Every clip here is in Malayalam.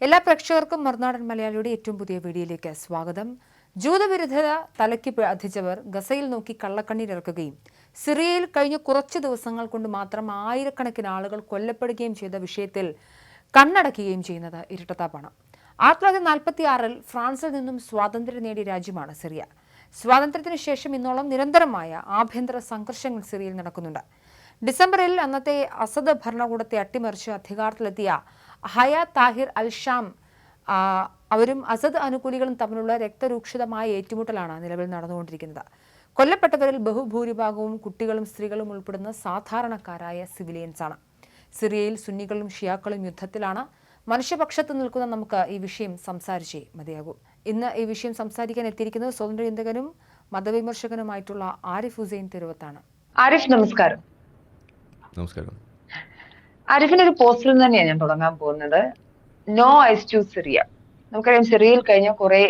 എല്ലാ പ്രേക്ഷകർക്കും മറുനാടൻ മലയാളിയുടെ ഏറ്റവും പുതിയ വീഡിയോയിലേക്ക് സ്വാഗതം. ജൂതവിരുദ്ധത തലയ്ക്ക് അധിച്ചവർ ഗസയിൽ നോക്കി കള്ളക്കണ്ണീരിറക്കുകയും സിറിയയിൽ കഴിഞ്ഞ കുറച്ച് ദിവസങ്ങൾ കൊണ്ട് മാത്രം ആയിരക്കണക്കിന് ആളുകൾ കൊല്ലപ്പെടുകയും ചെയ്ത വിഷയത്തിൽ കണ്ണടക്കുകയും ചെയ്യുന്നത് ഇരട്ടത്താപ്പാണ്. ആയിരത്തി തൊള്ളായിരത്തി നാൽപ്പത്തി ആറിൽ ഫ്രാൻസിൽ നിന്നും സ്വാതന്ത്ര്യം നേടിയ രാജ്യമാണ് സിറിയ. സ്വാതന്ത്ര്യത്തിന് ശേഷം ഇന്നോളം നിരന്തരമായ ആഭ്യന്തര സംഘർഷങ്ങൾ സിറിയയിൽ നടക്കുന്നുണ്ട്. ഡിസംബറിൽ അന്നത്തെ അസദ് ഭരണകൂടത്തെ അട്ടിമറിച്ച് അധികാരത്തിലെത്തിയ ഹയ താഹിർ അൽ ഷാം അവരും അസദ് അനുകൂലികളും തമ്മിലുള്ള രക്തരൂക്ഷിതമായ ഏറ്റുമുട്ടലാണ് നിലവിൽ നടന്നുകൊണ്ടിരിക്കുന്നത്. കൊല്ലപ്പെട്ടവരിൽ ബഹുഭൂരിഭാഗവും കുട്ടികളും സ്ത്രീകളും ഉൾപ്പെടുന്ന സാധാരണക്കാരായ സിവിലിയൻസ് ആണ് സിറിയയിൽ സുന്നികളും ഷിയാക്കളും യുദ്ധത്തിലാണ്. മനുഷ്യപക്ഷത്ത് നിൽക്കുന്ന നമുക്ക് ഈ വിഷയം സംസാരിച്ചേ മതിയാകൂ. ഇന്ന് ഈ വിഷയം സംസാരിക്കാൻ എത്തിയിരിക്കുന്നത് സ്വതന്ത്ര ചിന്തകനും മതവിമർശകനുമായിട്ടുള്ള ആരിഫ് ഹുസൈൻ തിരുവത്താണ്. ആരിഫ് നമസ്കാരം. നമസ്കാരം. ആരിഫിന്റെ ഒരു പോസ്റ്ററിൽ തന്നെയാണ് ഞാൻ തുടങ്ങാൻ പോകുന്നത്. No eyes to Syria. നമുക്കറിയാം സിറിയയിൽ കഴിഞ്ഞ കുറെ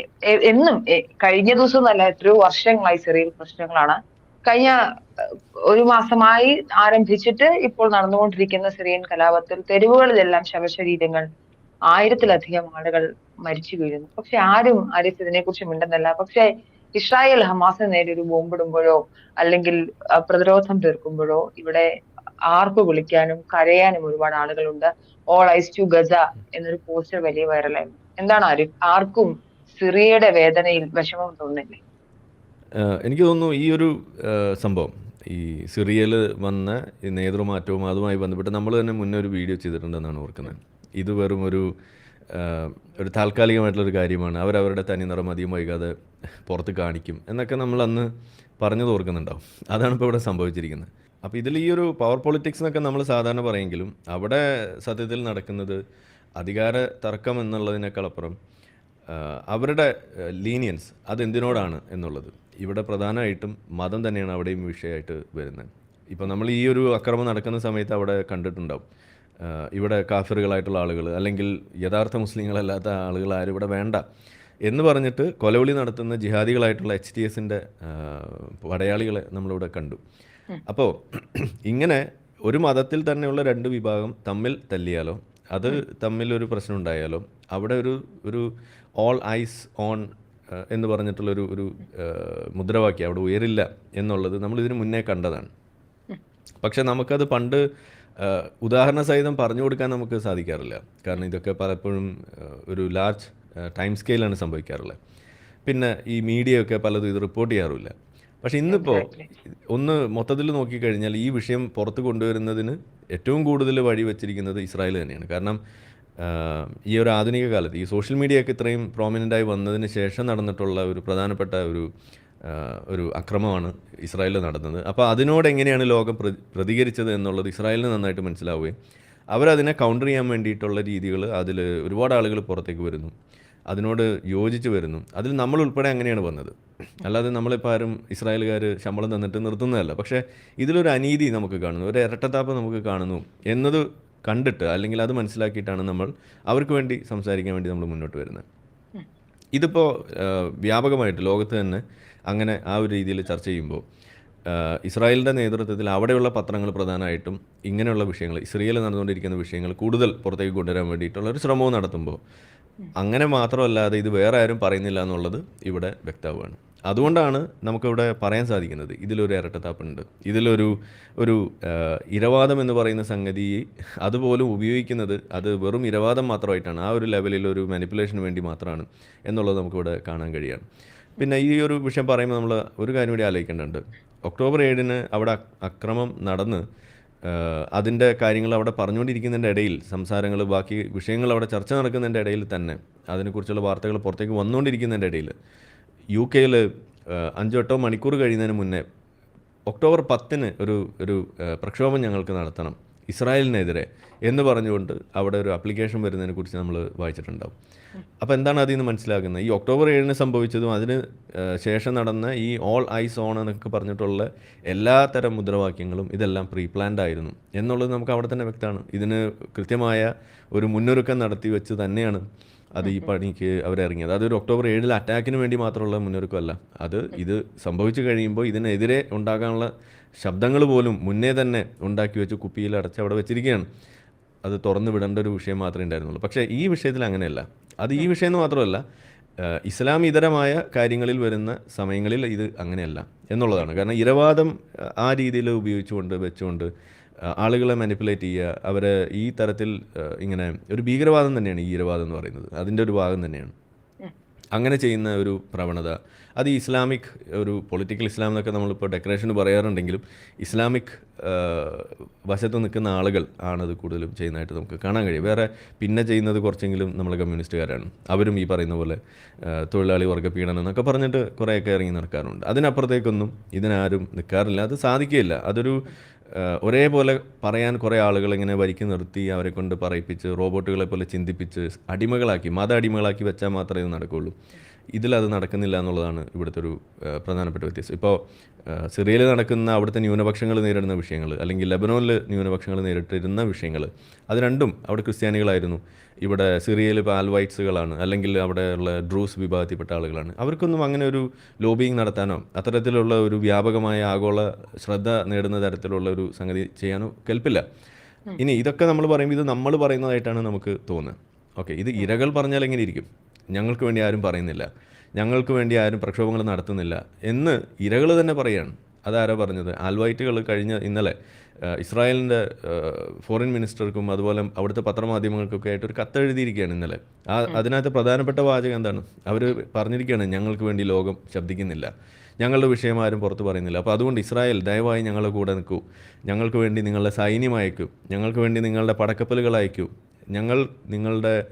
എന്നും കഴിഞ്ഞ ദിവസം എന്നല്ല എത്രയോ വർഷങ്ങളായി സിറിയയിൽ പ്രശ്നങ്ങളാണ്. കഴിഞ്ഞ ഒരു മാസമായി ആരംഭിച്ചിട്ട് ഇപ്പോൾ നടന്നുകൊണ്ടിരിക്കുന്ന സിറിയൻ കലാപത്തിൽ തെരുവുകളിലെല്ലാം ശവശരീരങ്ങൾ ആയിരത്തിലധികം ആളുകൾ മരിച്ചു വീഴുന്നു. പക്ഷെ ആരും ആരിഫ് ഇതിനെക്കുറിച്ച് മിണ്ടുന്നില്ല. പക്ഷെ ഇസ്രായേൽ ഹമാസിന് നേരെ ഒരു ബോംബിടുമ്പോഴോ അല്ലെങ്കിൽ പ്രതിരോധം തീർക്കുമ്പോഴോ ഇവിടെ ആർപ്പ് വിളിക്കാനും കരയാനും ഒരുപാട് ആളുകളുണ്ട്. ഓൾ ഐസ് ടു ഗസ എന്നൊരു പോസ്റ്റർ വലിയ വൈറലായി എന്താണ് ആരിഫ് ആർക്കും സിറിയയുടെ വേദനയിൽ വിഷമം തോന്നില്ലേ? എനിക്ക് തോന്നുന്നു ഈ ഒരു സംഭവം ഈ സിറിയയിൽ വന്ന ഈ നേതൃമാറ്റവും അതുമായി ബന്ധപ്പെട്ട് നമ്മൾ തന്നെ മുന്നേ ഒരു വീഡിയോ ചെയ്തിട്ടുണ്ടെന്നാണ് ഓർക്കുന്നത്. ഇത് വെറും ഒരു ഒരു താൽക്കാലികമായിട്ടുള്ളൊരു കാര്യമാണ്. അവരവരുടെ തനി നിറം അധികം വൈകാതെ പുറത്ത് കാണിക്കും എന്നൊക്കെ നമ്മൾ അന്ന് പറഞ്ഞത് ഓർക്കുന്നുണ്ടാവും. അതാണ് ഇപ്പോൾ ഇവിടെ സംഭവിച്ചിരിക്കുന്നത്. അപ്പോൾ ഇതിൽ ഈ ഒരു പവർ പൊളിറ്റിക്സ് എന്നൊക്കെ നമ്മൾ സാധാരണ പറയെങ്കിലും അവിടെ സത്യത്തിൽ നടക്കുന്നത് അധികാര തർക്കം എന്നുള്ളതിനേക്കാളപ്പുറം അവരുടെ ലീനിയൻസ് അതെന്തിനോടാണ് എന്നുള്ളത്. ഇവിടെ പ്രധാനമായിട്ടും മതം തന്നെയാണ് അവിടെയും വിഷയമായിട്ട് വരുന്നത്. ഇപ്പോൾ നമ്മൾ ഈ ഒരു അക്രമം നടക്കുന്ന സമയത്ത് അവിടെ കണ്ടിട്ടുണ്ടാവും. ഇവിടെ കാഫിറുകളായിട്ടുള്ള ആളുകൾ അല്ലെങ്കിൽ യഥാർത്ഥ മുസ്ലിങ്ങളല്ലാത്ത ആളുകൾ ആരും ഇവിടെ വേണ്ട എന്ന് പറഞ്ഞിട്ട് കൊലവിളി നടത്തുന്ന ജിഹാദികളായിട്ടുള്ള എച്ച് ടി എസിന്റെ പടയാളികളെ നമ്മളിവിടെ കണ്ടു. അപ്പോൾ ഇങ്ങനെ ഒരു മതത്തിൽ തന്നെയുള്ള രണ്ട് വിഭാഗം തമ്മിൽ തല്ലിയാലോ അത് തമ്മിൽ ഒരു പ്രശ്നം ഉണ്ടായാലോ അവിടെ ഒരു ഒരു ഓൾ ഐസ് ഓൺ എന്ന് പറഞ്ഞിട്ടുള്ളൊരു ഒരു ഒരു മുദ്രാവാക്യം അവിടെ ഉയരില്ല എന്നുള്ളത് നമ്മൾ ഇതിന് മുന്നേ കണ്ടതാണ്. പക്ഷെ നമുക്കത് പണ്ട് ഉദാഹരണ സഹിതം പറഞ്ഞു കൊടുക്കാൻ നമുക്ക് സാധിക്കാറില്ല. കാരണം ഇതൊക്കെ പലപ്പോഴും ഒരു ലാർജ് ടൈം സ്കെയിലാണ് സംഭവിക്കാറുള്ളത്. പിന്നെ ഈ മീഡിയ ഒക്കെ പലതും ഇത് റിപ്പോർട്ട് ചെയ്യാറുമില്ല. പക്ഷെ ഇന്നിപ്പോ ഒന്ന് മൊത്തത്തിൽ നോക്കിക്കഴിഞ്ഞാൽ ഈ വിഷയം പുറത്ത് കൊണ്ടുവരുന്നതിന് ഏറ്റവും കൂടുതൽ വഴി വെച്ചിരിക്കുന്നത് ഇസ്രായേൽ തന്നെയാണ്. കാരണം ഈ ഒരു ആധുനിക കാലത്ത് ഈ സോഷ്യൽ മീഡിയ ഒക്കെ ഇത്രയും പ്രോമിനന്റ് ആയി വന്നതിന് ശേഷം നടന്നിട്ടുള്ള ഒരു പ്രധാനപ്പെട്ട ഒരു ഒരു അക്രമമാണ് ഇസ്രായേലിൽ നടന്നത്. അപ്പോൾ അതിനോട് എങ്ങനെയാണ് ലോകം പ്രതി പ്രതികരിച്ചത് എന്നുള്ളത് ഇസ്രായേലിന് നന്നായിട്ട് മനസ്സിലാവുകയും അവരതിനെ കൗണ്ടർ ചെയ്യാൻ വേണ്ടിയിട്ടുള്ള രീതികൾ അതിൽ ഒരുപാട് ആളുകൾ പുറത്തേക്ക് വരുന്നു. അതിനോട് യോജിച്ച് വരുന്നു. അതിൽ നമ്മൾ ഉൾപ്പെടെ അങ്ങനെയാണ് വന്നത്. അല്ലാതെ നമ്മളിപ്പോൾ ആരും ഇസ്രായേലുകാർ ശമ്പളം തന്നിട്ട് നിർത്തുന്നതല്ല. പക്ഷേ ഇതിലൊരു അനീതി നമുക്ക് കാണുന്നു. ഒരു ഇരട്ടത്താപ്പ് നമുക്ക് കാണുന്നു എന്നത് കണ്ടിട്ട് അല്ലെങ്കിൽ അത് മനസ്സിലാക്കിയിട്ടാണ് നമ്മൾ അവർക്ക് വേണ്ടി സംസാരിക്കാൻ വേണ്ടി നമ്മൾ മുന്നോട്ട് വരുന്നത്. ഇതിപ്പോൾ വ്യാപകമായിട്ട് ലോകത്ത് തന്നെ അങ്ങനെ ആ ഒരു രീതിയിൽ ചർച്ച ചെയ്യുമ്പോൾ ഇസ്രായേലിന്റെ നേതൃത്വത്തിൽ അവിടെയുള്ള പത്രങ്ങൾ പ്രധാനമായിട്ടും ഇങ്ങനെയുള്ള വിഷയങ്ങൾ ഇസ്രയേലിൽ നടന്നുകൊണ്ടിരിക്കുന്ന വിഷയങ്ങൾ കൂടുതൽ പുറത്തേക്ക് കൊണ്ടുവരാൻ വേണ്ടിയിട്ടുള്ള ഒരു ശ്രമവും നടത്തുമ്പോൾ അങ്ങനെ മാത്രമല്ലാതെ ഇത് വേറെ ആരും പറയുന്നില്ല എന്നുള്ളത് ഇവിടെ വ്യക്തമാണ് അതുകൊണ്ടാണ് നമുക്കിവിടെ പറയാൻ സാധിക്കുന്നത് ഇതിലൊരു ഇരട്ടത്താപ്പുണ്ട്. ഇതിലൊരു ഒരു ഇരവാദം എന്ന് പറയുന്ന സംഗതി അതുപോലും ഉപയോഗിക്കുന്നത് അത് വെറും ഇരവാദം മാത്രമായിട്ടാണ് ആ ഒരു ലെവലിൽ ഒരു മാനിപ്പുലേഷന് വേണ്ടി മാത്രമാണ് എന്നുള്ളത് നമുക്കിവിടെ കാണാൻ കഴിയാണ്. പിന്നെ ഈ ഒരു വിഷയം പറയുമ്പോൾ നമ്മൾ ഒരു കാര്യം കൂടി ആലോചിക്കേണ്ടതുണ്ട്. ഒക്ടോബർ ഏഴിന് അവിടെ അക്- അക്രമം നടന്ന് അതിന്റെ കാര്യങ്ങൾ അവിടെ പറഞ്ഞുകൊണ്ടിരിക്കുന്നതിന്റെ ഇടയിൽ സംസാരങ്ങൾ ബാക്കി വിഷയങ്ങൾ അവിടെ ചർച്ച നടക്കുന്നതിന്റെ ഇടയിൽ തന്നെ അതിനെക്കുറിച്ചുള്ള വാർത്തകൾ പുറത്തേക്ക് വന്നുകൊണ്ടിരിക്കുന്നതിന്റെ ഇടയിൽ യു കെയിൽ അഞ്ചോ എട്ടോ മണിക്കൂർ കഴിയുന്നതിന് മുന്നേ ഒക്ടോബർ പത്തിന് ഒരു ഒരു പ്രക്ഷോഭം ഞങ്ങൾക്ക് നടത്തണം. ഇസ്രായേലിനെതിരെ എന്ന് പറഞ്ഞുകൊണ്ട് അവിടെ ഒരു അപ്ലിക്കേഷൻ വരുന്നതിനെ കുറിച്ച് നമ്മൾ വായിച്ചിട്ടുണ്ടാവും. അപ്പോൾ എന്താണ് അതിൽ നിന്ന് മനസ്സിലാക്കുന്നത് ഈ ഒക്ടോബർ ഏഴിന് സംഭവിച്ചതും അതിന് ശേഷം നടന്ന ഈ ഓൾ ഐസ് ഓൺ എന്നൊക്കെ പറഞ്ഞിട്ടുള്ള എല്ലാ തരം മുദ്രാവാക്യങ്ങളും ഇതെല്ലാം പ്രീ പ്ലാൻഡ് ആയിരുന്നു. എന്നുള്ളത് നമുക്ക് അവിടെ തന്നെ വ്യക്തമാണ്. ഇതിന് കൃത്യമായ ഒരു മുന്നൊരുക്കം നടത്തി വെച്ച് തന്നെയാണ് അത് ഈ പണിക്ക് അവരിറങ്ങിയത് അതൊരു ഒക്ടോബർ ഏഴിൽ അറ്റാക്കിന് വേണ്ടി മാത്രമുള്ള മുന്നൊരുക്കമല്ല. അത് ഇത് സംഭവിച്ചു കഴിയുമ്പോൾ ഇതിനെതിരെ ഉണ്ടാകാനുള്ള ശബ്ദങ്ങൾ പോലും മുന്നേ തന്നെ ഉണ്ടാക്കി വെച്ച് കുപ്പിയിൽ അടച്ച് അവിടെ വെച്ചിരിക്കുകയാണ്. അത് തുറന്നു വിടേണ്ട ഒരു വിഷയം മാത്രമേ ഉണ്ടായിരുന്നുള്ളൂ. പക്ഷേ ഈ വിഷയത്തിൽ അങ്ങനെയല്ല. അത് ഈ വിഷയം എന്ന് മാത്രമല്ല ഇസ്ലാം ഇതരമായ കാര്യങ്ങളിൽ വരുന്ന സമയങ്ങളിൽ ഇത് അങ്ങനെയല്ല എന്നുള്ളതാണ്. കാരണം ഇരവാദം ആ രീതിയിൽ ഉപയോഗിച്ചുകൊണ്ട് വെച്ചുകൊണ്ട് ആളുകളെ മാനിപ്പുലേറ്റ് ചെയ്യുക അവരെ ഈ തരത്തിൽ ഇങ്ങനെ ഒരു ഭീകരവാദം തന്നെയാണ് ഈ ഇരവാദം എന്ന് പറയുന്നത്. അതിന്റെ ഒരു ഭാഗം തന്നെയാണ്. അങ്ങനെ ചെയ്യുന്ന ഒരു പ്രവണത. അത് ഇസ്ലാമിക് ഒരു പൊളിറ്റിക്കൽ ഇസ്ലാം എന്നൊക്കെ നമ്മളിപ്പോൾ ഡെക്കറേഷൻ പറയാറുണ്ടെങ്കിലും ഇസ്ലാമിക് വശത്ത് നിൽക്കുന്ന ആളുകൾ ആണത് കൂടുതലും ചെയ്യുന്നതായിട്ട് നമുക്ക് കാണാൻ കഴിയും. വേറെ പിന്നെ ചെയ്യുന്നത് കുറച്ചെങ്കിലും നമ്മൾ കമ്മ്യൂണിസ്റ്റുകാരാണ്. അവരും ഈ പറയുന്ന പോലെ തൊഴിലാളി വർഗ പീഡനം എന്നൊക്കെ പറഞ്ഞിട്ട് കുറേയൊക്കെ ഇറങ്ങി നടക്കാറുണ്ട്. അതിനപ്പുറത്തേക്കൊന്നും ഇതിനാരും നിൽക്കാറില്ല. അത് സാധിക്കുകയില്ല. അതൊരു ഒരേപോലെ പറയാൻ കുറേ ആളുകൾ ഇങ്ങനെ വരിക്ക് നിർത്തി അവരെ കൊണ്ട് പറയിപ്പിച്ച് റോബോട്ടുകളെ പോലെ ചിന്തിപ്പിച്ച് അടിമകളാക്കി മത അടിമകളാക്കി വെച്ചാൽ മാത്രമേ ഇത് നടക്കുകയുള്ളൂ ഇതിലത് നടക്കുന്നില്ല എന്നുള്ളതാണ് ഇവിടുത്തെ ഒരു പ്രധാനപ്പെട്ട വ്യത്യാസം. ഇപ്പോൾ സിറിയയിൽ നടക്കുന്ന അവിടുത്തെ ന്യൂനപക്ഷങ്ങൾ നേരിടുന്ന വിഷയങ്ങൾ അല്ലെങ്കിൽ ലെബനോനിൽ ന്യൂനപക്ഷങ്ങൾ നേരിട്ടിരുന്ന വിഷയങ്ങൾ അത് രണ്ടും അവിടെ ക്രിസ്ത്യാനികളായിരുന്നു. ഇവിടെ സിറിയയിൽ ഇപ്പോൾ ആൽവൈറ്റ്സുകളാണ് അല്ലെങ്കിൽ അവിടെയുള്ള ഡ്രൂസ് വിഭാഗത്തിൽപ്പെട്ട ആളുകളാണ്. അവർക്കൊന്നും അങ്ങനെ ഒരു ലോബിയിങ് നടത്താനോ അത്തരത്തിലുള്ള ഒരു വ്യാപകമായ ആഗോള ശ്രദ്ധ നേടുന്ന തരത്തിലുള്ള ഒരു സംഗതി ചെയ്യാനോ കെൽപ്പില്ല. ഇനി ഇതൊക്കെ നമ്മൾ പറയുമ്പോൾ ഇത് നമ്മൾ പറയുന്നതായിട്ടാണ് നമുക്ക് തോന്നുന്നത്. ഓക്കെ ഇത് ഇരകൾ പറഞ്ഞാൽ എങ്ങനെ ഇരിക്കും? ഞങ്ങൾക്ക് വേണ്ടി ആരും പറയുന്നില്ല. ഞങ്ങൾക്ക് വേണ്ടി ആരും പ്രക്ഷോഭങ്ങൾ നടത്തുന്നില്ല എന്ന് ഇരകൾ തന്നെ പറയുകയാണ് അതാരോ പറഞ്ഞത്? ആൽവൈറ്റുകൾ കഴിഞ്ഞ ഇന്നലെ ഇസ്രായേലിന്റെ ഫോറിൻ മിനിസ്റ്റർക്കും അതുപോലെ അവിടുത്തെ പത്രമാധ്യമങ്ങൾക്കൊക്കെ ആയിട്ട് ഒരു കത്തെഴുതിയിരിക്കുകയാണ് ഇന്നലെ. ആ അതിനകത്ത് പ്രധാനപ്പെട്ട വാചകം എന്താണ്? അവർ പറഞ്ഞിരിക്കുകയാണ് ഞങ്ങൾക്ക് വേണ്ടി ലോകം ശബ്ദിക്കുന്നില്ല. ഞങ്ങളുടെ വിഷയം ആരും പുറത്ത് പറയുന്നില്ല. അപ്പോൾ അതുകൊണ്ട് ഇസ്രായേൽ ദയവായി ഞങ്ങളുടെ കൂടെ നിൽക്കൂ. ഞങ്ങൾക്ക് വേണ്ടി നിങ്ങളുടെ സൈന്യം അയക്കൂ. ഞങ്ങൾക്ക് വേണ്ടി നിങ്ങളുടെ പടക്കപ്പലുകൾ അയക്കൂ. ഞങ്ങൾ നിങ്ങളുടെ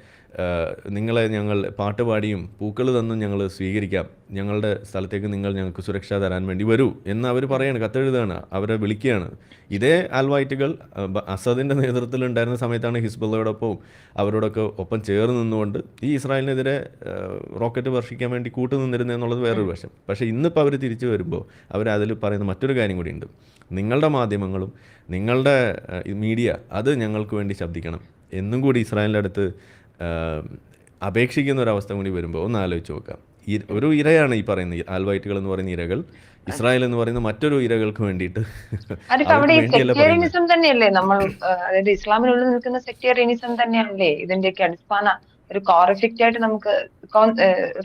നിങ്ങളെ ഞങ്ങൾ പാട്ടുപാടിയും പൂക്കൾ തന്നും ഞങ്ങൾ സ്വീകരിക്കാം. ഞങ്ങളുടെ സ്ഥലത്തേക്ക് നിങ്ങൾ ഞങ്ങൾക്ക് സുരക്ഷ തരാൻ വേണ്ടി വരൂ എന്ന് അവർ പറയാണ് കത്തെഴുതുകയാണ് അവരെ വിളിക്കുകയാണ്. ഇതേ ആൽവൈറ്റുകൾ അസദിന്റെ നേതൃത്വത്തിൽ ഉണ്ടായിരുന്ന സമയത്താണ് ഹിസ്ബുള്ളയോടൊപ്പവും അവരോടൊക്കെ ഒപ്പം ചേർന്ന് നിന്നുകൊണ്ട് ഈ ഇസ്രായേലിനെതിരെ റോക്കറ്റ് വർഷിക്കാൻ വേണ്ടി കൂട്ടു നിന്നിരുന്നത് എന്നുള്ളത് വേറൊരു വശം. പക്ഷേ ഇന്നിപ്പോൾ അവർ തിരിച്ചു വരുമ്പോൾ അവർ അതിൽ പറയുന്ന മറ്റൊരു കാര്യം കൂടിയുണ്ട് നിങ്ങളുടെ മാധ്യമങ്ങളും നിങ്ങളുടെ മീഡിയ അത് ഞങ്ങൾക്ക് വേണ്ടി ശബ്ദിക്കണം. എന്നും കൂടി ഇസ്രായേലിന്റെ അടുത്ത് അപേക്ഷിക്കുന്ന ഒരു അവസ്ഥ കൂടി വരുമ്പോൾ ഒന്ന് ആലോചിച്ച് നോക്കാം. ഈ ഒരു ഇരയാണ് ഈ പറയുന്ന ആൽവൈറ്റുകൾ എന്ന് പറയുന്ന ഇരകൾ ഇസ്രായേൽ എന്ന് പറയുന്ന മറ്റൊരു ഇരകൾക്ക് വേണ്ടിയിട്ട് സെക്ടേറിയനിസം തന്നെയല്ലേ? നമ്മൾ അതായത് ഇസ്ലാമിനുള്ളിൽ നിൽക്കുന്ന സെക്ടേറിയനിസം തന്നെയാണല്ലേ? ഇതിന്റെയൊക്കെ അടിസ്ഥാന ഒരു കോറിഫിക്റ്റ് ആയിട്ട് നമുക്ക്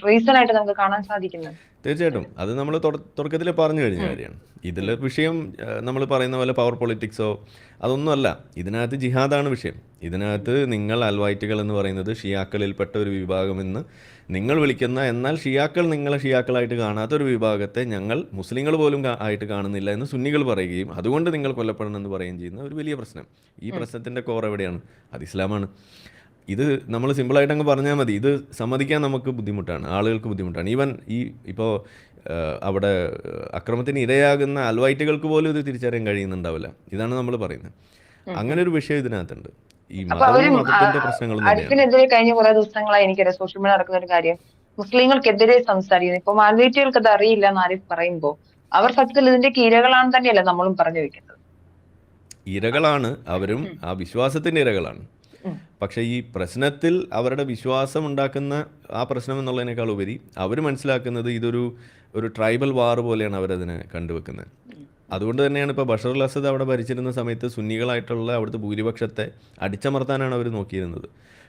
റീസൺ ആയിട്ട് നമുക്ക് കാണാൻ സാധിക്കുന്നത്. തീർച്ചയായിട്ടും. അത് നമ്മൾ തുടക്കത്തിൽ പറഞ്ഞു കഴിഞ്ഞ കാര്യമാണ്. ഇതിലെ വിഷയം നമ്മൾ പറയുന്ന പോലെ പവർ പൊളിറ്റിക്സോ അതൊന്നുമല്ല. ഇതിനകത്ത് ജിഹാദാണ് വിഷയം. ഇതിനകത്ത് നിങ്ങൾ അൽവൈറ്റുകൾ എന്ന് പറയുന്നത് ഷിയാക്കളിൽപ്പെട്ട ഒരു വിഭാഗമെന്ന് നിങ്ങൾ വിളിക്കുന്ന എന്നാൽ ഷിയാക്കൾ നിങ്ങളെ ഷിയാക്കളായിട്ട് കാണാത്ത ഒരു വിഭാഗത്തെ ഞങ്ങൾ മുസ്ലിങ്ങൾ പോലും ആയിട്ട് കാണുന്നില്ല എന്ന് സുന്നികൾ പറയുകയും അതുകൊണ്ട് നിങ്ങൾ കൊല്ലപ്പെടണം എന്ന് പറയുകയും ചെയ്യുന്ന ഒരു വലിയ പ്രശ്നം. ഈ പ്രശ്നത്തിന്റെ കോർ എവിടെയാണ്? അത് ഇസ്ലാമാണ്. ഇത് നമ്മൾ സിമ്പിളായിട്ട് അങ്ങ് പറഞ്ഞാൽ മതി. ഇത് സമ്മതിക്കാൻ നമുക്ക് ബുദ്ധിമുട്ടാണ്. ആളുകൾക്ക് ബുദ്ധിമുട്ടാണ്. ഈവൻ ഈ ഇപ്പോൾ അവിടെ അക്രമത്തിന് ഇരയാകുന്ന അൽവൈറ്റുകൾക്ക് പോലും ഇത് തിരിച്ചറിയാൻ കഴിയുന്നുണ്ടാവില്ല. ഇതാണ് നമ്മൾ പറയുന്നത്. അങ്ങനെ ഒരു വിഷയം ഇതിനകത്തുണ്ട്. ഈ മതത്തിന്റെ തന്നെയാണ്. കഴിഞ്ഞ കുറെ ദിവസങ്ങളായി എനിക്കറിയാം സോഷ്യൽ മീഡിയ നടക്കുന്ന ഒരു കാര്യം. മുസ്ലിങ്ങൾക്കെതിരെ സംസാരിക്കുന്നത് ഇപ്പൊ മാൽവേറ്റികൾക്ക് അത് അറിയില്ല എന്ന് പറയുമ്പോൾ പറയുമ്പോ അവർ സത്യത്തിൽ ഇതിന്റെ ഇരകളാണ് തന്നെയല്ല നമ്മളും പറഞ്ഞു വെക്കുന്നത്. ഇരകളാണ്. അവരും ആ വിശ്വാസത്തിന്റെ ഇരകളാണ്. പക്ഷേ ഈ പ്രശ്നത്തിൽ അവരുടെ വിശ്വാസം ഉണ്ടാക്കുന്ന ആ പ്രശ്നം എന്നുള്ളതിനേക്കാൾ ഉപരി അവർ മനസ്സിലാക്കുന്നത് ഇതൊരു ഒരു ട്രൈബൽ വാർ പോലെയാണ് അവരതിനെ കണ്ടുവെക്കുന്നത്. അതുകൊണ്ട് തന്നെയാണ് ഇപ്പോൾ ബഷർ അൽ അസദ് അവിടെ ഭരിച്ചിരുന്ന സമയത്ത് സുന്നികളായിട്ടുള്ള അവിടുത്തെ ഭൂരിപക്ഷത്തെ അടിച്ചമർത്താനാണ് അവർ നോക്കിയിരുന്നത്.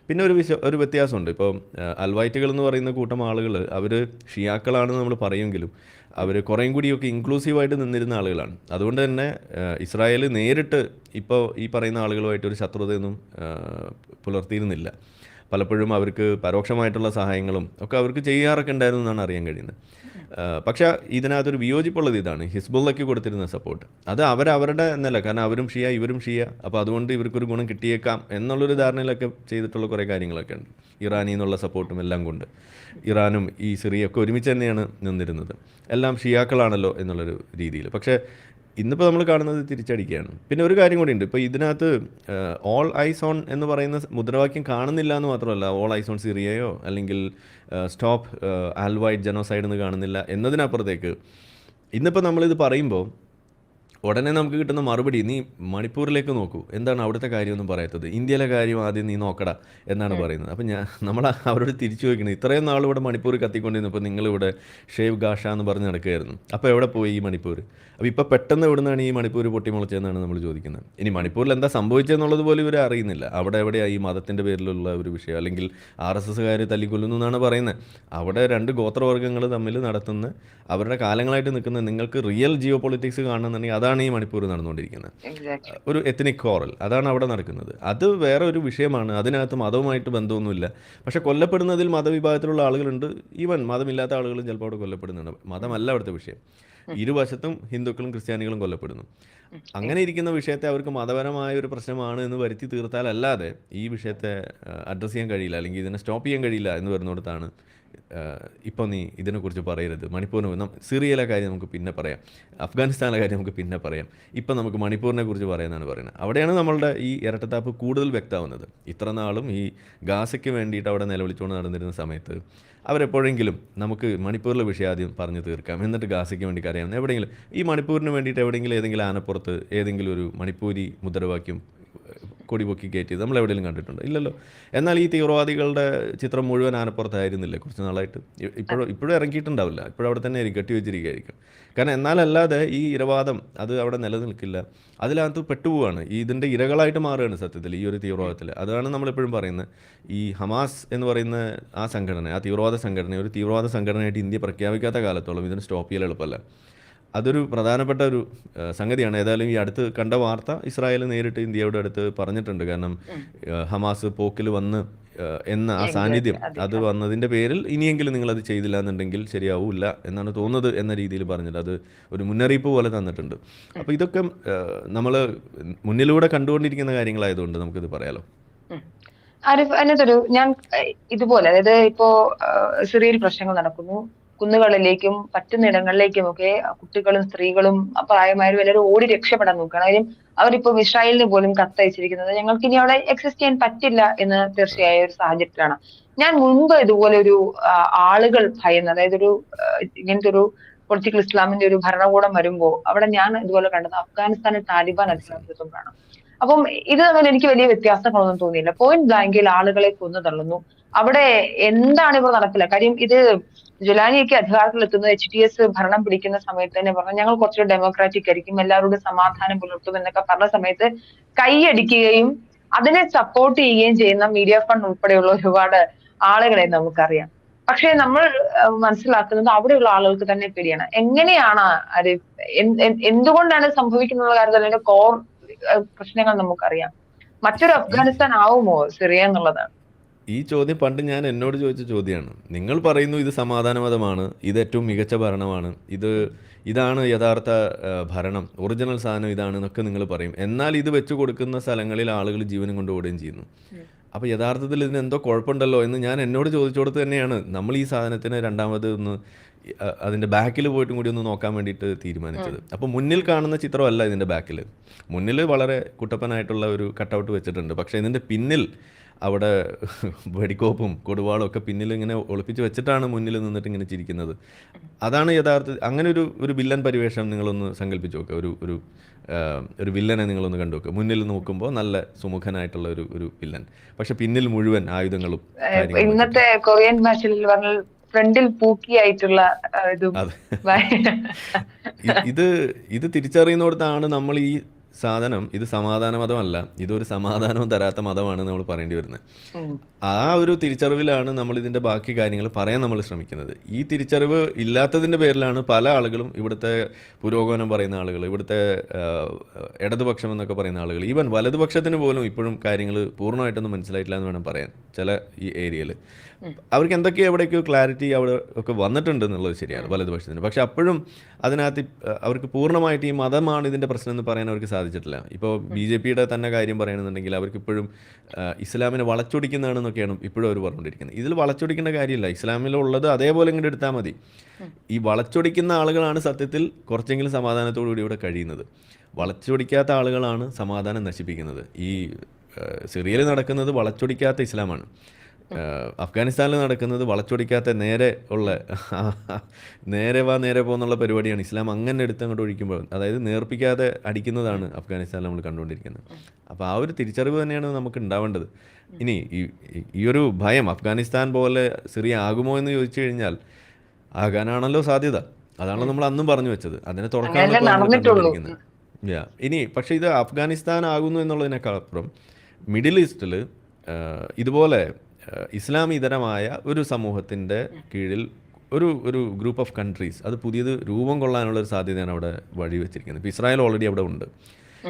പിന്നെ ഒരു വിശ്വ ഒരു വ്യത്യാസമുണ്ട്. ഇപ്പോൾ അൽവൈറ്റുകൾ എന്ന് പറയുന്ന കൂട്ടം ആളുകൾ അവർ ഷിയാക്കളാണെന്ന് നമ്മൾ പറയുമെങ്കിലും അവർ കുറേയും കൂടിയൊക്കെ ഇൻക്ലൂസീവായിട്ട് നിന്നിരുന്ന ആളുകളാണ്. അതുകൊണ്ട് തന്നെ ഇസ്രായേൽ നേരിട്ട് ഇപ്പോൾ ഈ പറയുന്ന ആളുകളുമായിട്ട് ഒരു ശത്രുതയൊന്നും പുലർത്തിയിരുന്നില്ല. പലപ്പോഴും അവർക്ക് പരോക്ഷമായിട്ടുള്ള സഹായങ്ങളും ഒക്കെ അവർക്ക് ചെയ്യാറൊക്കെ ഉണ്ടായിരുന്നു എന്നാണ് അറിയാൻ കഴിയുന്നത്. പക്ഷേ ഇതിനകത്തൊരു വിയോജിപ്പുള്ളത് ഇതാണ്. ഹിസ്ബുള്ളയ്ക്ക് കൊടുത്തിരുന്ന സപ്പോർട്ട് അത് അവരവരുടെ എന്നല്ല. കാരണം അവരും ഷിയ ഇവരും ഷിയ. അപ്പോൾ അതുകൊണ്ട് ഇവർക്കൊരു ഗുണം കിട്ടിയേക്കാം എന്നുള്ളൊരു ധാരണയിലൊക്കെ ചെയ്തിട്ടുള്ള കുറേ കാര്യങ്ങളൊക്കെ ഉണ്ട്. ഇറാനിൽ നിന്നുള്ള സപ്പോർട്ടും എല്ലാം കൊണ്ട്. ഇറാനും ഈ സിറിയൊക്കെ ഒരുമിച്ച് തന്നെയാണ് നിന്നിരുന്നത്. എല്ലാം ഷിയാക്കളാണല്ലോ എന്നുള്ളൊരു രീതിയിൽ. പക്ഷേ ഇന്നിപ്പോൾ നമ്മൾ കാണുന്നത് തിരിച്ചടിക്കുകയാണ്. പിന്നെ ഒരു കാര്യം കൂടി ഉണ്ട് ഇപ്പോൾ ഇതിനകത്ത് ഓൾ ഐസ് ഓൺ എന്ന് പറയുന്ന മുദ്രാവാക്യം കാണുന്നില്ല എന്ന് മാത്രമല്ല ഓൾ ഐസ് ഓൺ സിറിയയോ അല്ലെങ്കിൽ സ്റ്റോപ്പ് ആൽവൈറ്റ് ജനോസൈഡ് എന്ന് കാണുന്നില്ല എന്നതിനപ്പുറത്തേക്ക്. ഇന്നിപ്പോൾ നമ്മളിത് പറയുമ്പോൾ ഉടനെ നമുക്ക് കിട്ടുന്ന മറുപടി നീ മണിപ്പൂരിലേക്ക് നോക്കൂ. എന്താണ് അവിടുത്തെ കാര്യമൊന്നും പറയാത്തത്? ഇന്ത്യയിലെ കാര്യം ആദ്യം നീ നോക്കടാ എന്നാണ് പറയുന്നത്. അപ്പം ഞാൻ നമ്മൾ അവരോട് തിരിച്ചു ചോദിക്കുന്നത് ഇത്രയും നാൾ ഇവിടെ മണിപ്പൂർ കത്തിക്കൊണ്ടിരുന്നപ്പോൾ നിങ്ങളിവിടെ ഷേവ് ഗാഷ എന്ന് പറഞ്ഞ് നടക്കുകയായിരുന്നു. അപ്പോൾ എവിടെ പോയി ഈ മണിപ്പൂർ അപ്പോൾ ഇപ്പോൾ പെട്ടെന്ന് എവിടെ നിന്നാണ് ഈ മണിപ്പൂർ പൊട്ടിമുളച്ചതെന്നാണ് നമ്മൾ ചോദിക്കുന്നത്. ഇനി മണിപ്പൂരിൽ എന്താ സംഭവിച്ചതെന്നുള്ളത് പോലും ഇവർ അറിയുന്നില്ല. അവിടെ എവിടെയാണ് ഈ മതത്തിന്റെ പേരിലുള്ള ഒരു വിഷയം? അല്ലെങ്കിൽ ആർ എസ് എസ്സുകാർ തല്ലിക്കൊല്ലുന്നു എന്നാണ് പറയുന്നത്. അവിടെ രണ്ട് ഗോത്രവർഗങ്ങൾ തമ്മിൽ നടത്തുന്ന അവരുടെ കാലങ്ങളായിട്ട് നിൽക്കുന്ന നിങ്ങൾക്ക് റിയൽ ജിയോ പൊളിറ്റിക്സ് കാണണമെന്നുണ്ടെങ്കിൽ അതാണ് ഈ മണിപ്പൂർ നടന്നുകൊണ്ടിരിക്കുന്നത്. ഒരു എത്തനിക് കോറൽ അതാണ് അവിടെ നടക്കുന്നത്. അത് വേറെ ഒരു വിഷയമാണ്. അതിനകത്ത് മതവുമായിട്ട് ബന്ധമൊന്നുമില്ല. പക്ഷെ കൊല്ലപ്പെടുന്നതിൽ മതവിഭാഗത്തിലുള്ള ആളുകളുണ്ട്. ഈവൻ മതമില്ലാത്ത ആളുകളും ചിലപ്പോൾ അവിടെ കൊല്ലപ്പെടുന്നുണ്ട്. മതമല്ല അവിടുത്തെ വിഷയം. ഇരുവശത്തും ഹിന്ദുക്കളും ക്രിസ്ത്യാനികളും കൊല്ലപ്പെടുന്നു. അങ്ങനെ ഇരിക്കുന്ന വിഷയത്തെ അവർക്ക് മതപരമായ ഒരു പ്രശ്നമാണ് എന്ന് വരുത്തി തീർത്താലല്ലാതെ ഈ വിഷയത്തെ അഡ്രസ്സ് ചെയ്യാൻ കഴിയില്ല. അല്ലെങ്കിൽ ഇതിനെ സ്റ്റോപ്പ് ചെയ്യാൻ കഴിയില്ല എന്ന് വരുന്നിടത്താണ് ഇപ്പോൾ നീ ഇതിനെക്കുറിച്ച് പറയരുത്. മണിപ്പൂരിനെ സിറിയയിലെ കാര്യം നമുക്ക് പിന്നെ പറയാം. അഫ്ഗാനിസ്ഥാനിലെ കാര്യം നമുക്ക് പിന്നെ പറയാം. ഇപ്പം നമുക്ക് മണിപ്പൂരിനെ കുറിച്ച് പറയുന്നതാണ് പറയുന്നത്. അവിടെയാണ് നമ്മളുടെ ഈ ഇരട്ടത്താപ്പ് കൂടുതൽ വ്യക്തമാവുന്നത്. ഇത്ര നാളും ഈ ഗാസയ്ക്ക് വേണ്ടിയിട്ട് അവിടെ നിലവിളിച്ചുകൊണ്ട് നടന്നിരുന്ന സമയത്ത് അവരെപ്പോഴെങ്കിലും നമുക്ക് മണിപ്പൂരിലെ വിഷയം ആദ്യം പറഞ്ഞു തീർക്കാം. എന്നിട്ട് ഗാസയ്ക്ക് വേണ്ടി കരയാം. എവിടെയെങ്കിലും ഈ മണിപ്പൂരിന് വേണ്ടിയിട്ട് എവിടെയെങ്കിലും ഏതെങ്കിലും ആനപ്പുറത്ത് ഏതെങ്കിലും ഒരു മണിപ്പൂരി മുദ്രാവാക്യം കൊടി പൊക്കി കയറ്റിയത് നമ്മൾ എവിടെയെങ്കിലും കണ്ടിട്ടുണ്ട്? ഇല്ലല്ലോ. എന്നാൽ ഈ തീവ്രവാദികളുടെ ചിത്രം മുഴുവൻ ആനപ്പുറത്തായിരുന്നില്ലേ കുറച്ച് നാളായിട്ട്? ഇപ്പോഴും ഇപ്പോഴും ഇറങ്ങിയിട്ടുണ്ടാവില്ല. ഇപ്പോഴും അവിടെ തന്നെ കെട്ടി വെച്ചിരിക്കുകയായിരിക്കും. കാരണം എന്നാലല്ലാതെ ഈ ഇരവാദം അത് അവിടെ നിലനിൽക്കില്ല. അതിനകത്ത് പെട്ടുപോവാണ്. ഈ ഇതിന്റെ ഇരകളായിട്ട് മാറുകയാണ് സത്യത്തിൽ ഈ ഒരു തീവ്രവാദത്തിൽ. അതാണ് നമ്മളെപ്പോഴും പറയുന്നത്. ഈ ഹമാസ് എന്ന് പറയുന്ന ആ സംഘടന ആ തീവ്രവാദ സംഘടന ഒരു തീവ്രവാദ സംഘടനയായിട്ട് ഇന്ത്യ പ്രഖ്യാപിക്കാത്ത കാലത്തോളം ഇതിന് സ്റ്റോപ്പ് ചെയ്യാൻ എളുപ്പമല്ല. അതൊരു പ്രധാനപ്പെട്ട ഒരു സംഗതിയാണ്. ഏതായാലും ഈ അടുത്ത് കണ്ട വാർത്ത ഇസ്രായേൽ നേരിട്ട് ഇന്ത്യയുടെ അടുത്ത് പറഞ്ഞിട്ടുണ്ട്. കാരണം ഹമാസ് പോക്കിൽ വന്ന് എന്ന ആ സാന്നിധ്യം അത് വന്നതിന്റെ പേരിൽ ഇനിയെങ്കിലും നിങ്ങളത് ചെയ്തില്ല എന്നുണ്ടെങ്കിൽ ശരിയാവില്ല എന്നാണ് തോന്നുന്നത് എന്ന രീതിയിൽ പറഞ്ഞിട്ട് അത് ഒരു മുന്നറിയിപ്പ് പോലെ തന്നിട്ടുണ്ട്. അപ്പോൾ ഇതൊക്കെ നമ്മൾ മുന്നിലൂടെ കണ്ടുകൊണ്ടിരിക്കുന്ന കാര്യങ്ങളായതുകൊണ്ട് നമുക്കിത് പറയാലോ? ആരിഫ് അതിനകത്തൊരു ഞാൻ ഇതുപോലെ അതായത് ഇപ്പോ സിറിയൽ സിറിയയിൽ പ്രശ്നങ്ങൾ നടക്കുന്നു. കുന്നുകളിലേക്കും പറ്റുന്നിടങ്ങളിലേക്കും ഒക്കെ കുട്ടികളും സ്ത്രീകളും പ്രായമായവരും എല്ലാവരും ഓടി രക്ഷപ്പെടാൻ നോക്കുകയാണ്. കാര്യം അവരിപ്പോ ഇസ്രായേലിന് പോലും കത്തയച്ചിരിക്കുന്നത് ഞങ്ങൾക്ക് ഇനി അവിടെ എക്സിസ്റ്റ് ചെയ്യാൻ പറ്റില്ല എന്ന് തീർച്ചയായ ഒരു സാഹചര്യത്തിലാണ്. ഞാൻ മുൻപ് ഇതുപോലെ ഒരു ആളുകൾ ഭയന്ന് അതായത് ഒരു ഇങ്ങനത്തെ ഒരു പൊളിറ്റിക്കൽ ഇസ്ലാമിന്റെ ഒരു ഭരണകൂടം വരുമ്പോൾ അവിടെ ഞാൻ ഇതുപോലെ കണ്ടത് അഫ്ഗാനിസ്ഥാനിൽ താലിബാൻ അധികാരത്വമാണ് അപ്പം ഇത് തമ്മിൽ എനിക്ക് വലിയ വ്യത്യാസങ്ങളൊന്നും തോന്നിയില്ല. പോയിന്റ് ബ്ലാങ്കിൽ ആളുകളെ കൊന്നു തള്ളുന്നു. അവിടെ എന്താണ് ഇവർ നടക്കില്ല? കാര്യം ഇത് ജുലാനിയൊക്കെ അധികാരത്തിൽ എത്തുന്നത് എച്ച് ഡി എസ് ഭരണം പിടിക്കുന്ന സമയത്ത് തന്നെ പറഞ്ഞു ഞങ്ങൾ കുറച്ച് ഡെമോക്രാറ്റിക് ആയിരിക്കും എല്ലാവരോടും സമാധാനം പുലർത്തും എന്നൊക്കെ പറഞ്ഞ സമയത്ത് കൈയടിക്കുകയും അതിനെ സപ്പോർട്ട് ചെയ്യുകയും ചെയ്യുന്ന മീഡിയ ഫണ്ട് ഉൾപ്പെടെയുള്ള ഒരുപാട് ആളുകളെ നമുക്കറിയാം. പക്ഷേ നമ്മൾ മനസ്സിലാക്കുന്നത് അവിടെയുള്ള ആളുകൾക്ക് തന്നെ പേടിയാണ്. എങ്ങനെയാണ് എന്തുകൊണ്ടാണ് സംഭവിക്കുന്ന കാര്യത്തിൽ അതിന്റെ കോർ പ്രശ്നങ്ങൾ നമുക്കറിയാം. മറ്റൊരു അഫ്ഗാനിസ്ഥാൻ ആവുമോ സിറിയ എന്നുള്ളതാണ് ഈ ചോദ്യം പണ്ട് ഞാൻ എന്നോട് ചോദിച്ച ചോദ്യമാണ്. നിങ്ങൾ പറയുന്നു ഇത് സമാധാനമതമാണ് ഇത് ഏറ്റവും മികച്ച ഭരണമാണ് ഇത് ഇതാണ് യഥാർത്ഥ ഭരണം ഒറിജിനൽ സാധനം ഇതാണ് എന്നൊക്കെ നിങ്ങൾ പറയും. എന്നാൽ ഇത് വെച്ച് കൊടുക്കുന്ന സ്ഥലങ്ങളിൽ ആളുകൾ ജീവനും കൊണ്ട് ഓടുകയും ചെയ്യുന്നു. അപ്പോൾ യഥാർത്ഥത്തിൽ ഇതിന് എന്തോ കുഴപ്പമുണ്ടല്ലോ എന്ന് ഞാൻ എന്നോട് ചോദിച്ചോടത്ത് തന്നെയാണ്. നമ്മൾ ഈ സാധനത്തിന് രണ്ടാമത് ഒന്ന് അതിന്റെ ബാക്കിൽ പോയിട്ടും കൂടി ഒന്ന് നോക്കാൻ വേണ്ടിയിട്ട് തീരുമാനിച്ചത്. അപ്പോൾ മുന്നിൽ കാണുന്ന ചിത്രമല്ല ഇതിന്റെ ബാക്കിൽ. മുന്നിൽ വളരെ കുട്ടപ്പനായിട്ടുള്ള ഒരു കട്ടൗട്ട് വെച്ചിട്ടുണ്ട്. പക്ഷേ ഇതിന്റെ പിന്നിൽ അവിടെ വെടിക്കോപ്പും കൊടുവാളും ഒക്കെ പിന്നിൽ ഇങ്ങനെ ഒളിപ്പിച്ച് വെച്ചിട്ടാണ് മുന്നിൽ നിന്നിട്ട് ഇങ്ങനെ ചിരിക്കുന്നത്. അതാണ് യഥാർത്ഥ അങ്ങനെ ഒരു ഒരു വില്ലൻ പരിവേഷം നിങ്ങളൊന്ന് സങ്കല്പിച്ച് നോക്കുക ഒരു ഒരു ഒരു വില്ലനെ നിങ്ങളൊന്ന് കണ്ടു നോക്കുക മുന്നിൽ നോക്കുമ്പോൾ നല്ല സുമുഖനായിട്ടുള്ള ഒരു ഒരു വില്ലൻ. പക്ഷെ പിന്നിൽ മുഴുവൻ ആയുധങ്ങളും ഇന്നത്തെ കൊറിയൻ ഭാഷയിൽ പറഞ്ഞാൽ ഫ്രണ്ടിൽ പൂക്കിയായിട്ടുള്ള. ഇത് ഇത് തിരിച്ചറിയുന്നിടത്താണ് നമ്മൾ ഈ സാധനം ഇത് സമാധാന മതമല്ല. ഇതൊരു സമാധാനവും തരാത്ത മതമാണ് നമ്മൾ പറയേണ്ടി വരുന്നത്. ആ ഒരു തിരിച്ചറിവിലാണ് നമ്മൾ ഇതിന്റെ ബാക്കി കാര്യങ്ങൾ പറയാൻ നമ്മൾ ശ്രമിക്കുന്നത്. ഈ തിരിച്ചറിവ് ഇല്ലാത്തതിന്റെ പേരിലാണ് പല ആളുകളും ഇവിടുത്തെ പുരോഗമനം പറയുന്ന ആളുകൾ ഇവിടുത്തെ ഇടതുപക്ഷം എന്നൊക്കെ പറയുന്ന ആളുകൾ ഈവൻ വലതുപക്ഷത്തിന് പോലും ഇപ്പോഴും കാര്യങ്ങൾ പൂർണമായിട്ടൊന്നും മനസ്സിലായിട്ടില്ല എന്ന് വേണം പറയാൻ. ചില ഈ ഏരിയയിൽ. അവർക്ക് എന്തൊക്കെയോ എവിടെയൊക്കെയോ ക്ലാരിറ്റി അവിടെ ഒക്കെ വന്നിട്ടുണ്ട് എന്നുള്ളത് ശരിയാണ് വലതുപക്ഷത്തിന്. പക്ഷെ അപ്പോഴും അതിനകത്ത് അവർക്ക് പൂർണമായിട്ട് ഈ മതമാണ് ഇതിന്റെ പ്രശ്നം എന്ന് പറയാൻ അവർക്ക് സാധിച്ചിട്ടില്ല. ഇപ്പോൾ ബി ജെ പിയുടെ തന്നെ കാര്യം പറയണമെന്നുണ്ടെങ്കിൽ അവർക്ക് ഇപ്പോഴും ഇസ്ലാമിനെ വളച്ചൊടിക്കുന്നതാണെന്നൊക്കെയാണ് ഇപ്പോഴും അവർ പറഞ്ഞുകൊണ്ടിരിക്കുന്നത്. ഇതിൽ വളച്ചൊടിക്കേണ്ട കാര്യമില്ല. ഇസ്ലാമിലുള്ളത് അതേപോലെ ഇങ്ങോട്ട് എടുത്താൽ മതി. ഈ വളച്ചൊടിക്കുന്ന ആളുകളാണ് സത്യത്തിൽ കുറച്ചെങ്കിലും സമാധാനത്തോടു കൂടി ഇവിടെ കഴിയുന്നത്. വളച്ചൊടിക്കാത്ത ആളുകളാണ് സമാധാനം നശിപ്പിക്കുന്നത്. ഈ സിറിയയിൽ നടക്കുന്നത് വളച്ചൊടിക്കാത്ത ഇസ്ലാമാണ്. അഫ്ഗാനിസ്ഥാനിൽ നടക്കുന്നത് വളച്ചൊടിക്കാത്ത നേരെ ഉള്ള നേരെ വാ നേരെ പോകുന്നുള്ള പരിപാടിയാണ്. ഇസ്ലാം അങ്ങനെ എടുത്ത് അങ്ങോട്ട് ഒഴിക്കുമ്പോൾ അതായത് നേർപ്പിക്കാതെ അടിക്കുന്നതാണ് അഫ്ഗാനിസ്ഥാനിൽ നമ്മൾ കണ്ടുകൊണ്ടിരിക്കുന്നത്. അപ്പോൾ ആ ഒരു തിരിച്ചറിവ് തന്നെയാണ് നമുക്ക് ഉണ്ടാവേണ്ടത്. ഇനി ഈ ഒരു ഭയം അഫ്ഗാനിസ്ഥാൻ പോലെ സിറിയ ആകുമോ എന്ന് ചോദിച്ചു കഴിഞ്ഞാൽ ആകാനാണല്ലോ സാധ്യത. അതാണല്ലോ നമ്മൾ അന്നും പറഞ്ഞു വെച്ചത്. അതിനെ തുറക്കാൻ. ഇനി പക്ഷേ ഇത് അഫ്ഗാനിസ്ഥാൻ ആകുന്നു എന്നുള്ളതിനേക്കാൾ അപ്പുറം മിഡിൽ ഈസ്റ്റിൽ ഇതുപോലെ ഇസ്ലാമിതരമായ ഒരു സമൂഹത്തിന്റെ കീഴിൽ ഒരു ഒരു ഗ്രൂപ്പ് ഓഫ് കൺട്രീസ് അത് പുതിയത് രൂപം കൊള്ളാനുള്ള ഒരു സാധ്യതയാണ് അവിടെ വഴി വെച്ചിരിക്കുന്നത് ഇപ്പോൾ ഇസ്രായേൽ ഓൾറെഡി അവിടെ ഉണ്ട്.